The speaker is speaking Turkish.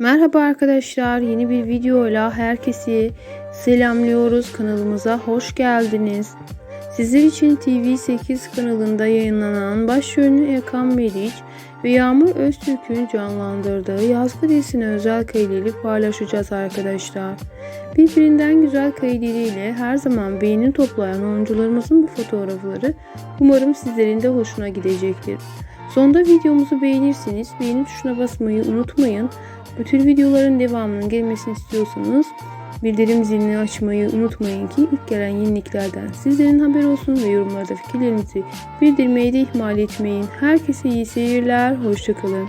Merhaba arkadaşlar, yeni bir videoyla herkesi selamlıyoruz. Kanalımıza hoş geldiniz. Sizler için TV8 kanalında yayınlanan başrolünü Erkan Meriç ve Yağmur Öztürk'ün canlandırdığı Yazgı dizisine özel kareleri paylaşacağız arkadaşlar. Birbirinden güzel kareleriyle her zaman beğeni toplayan oyuncularımızın bu fotoğrafları umarım sizlerin de hoşuna gidecektir. Sonda videomuzu beğenirseniz beğeni tuşuna basmayı unutmayın. Bu tür videoların devamının gelmesini istiyorsanız bildirim zilini açmayı unutmayın ki ilk gelen yeniliklerden sizlerin haber olsun ve yorumlarda fikirlerinizi bildirmeyi de ihmal etmeyin. Herkese iyi seyirler, hoşçakalın.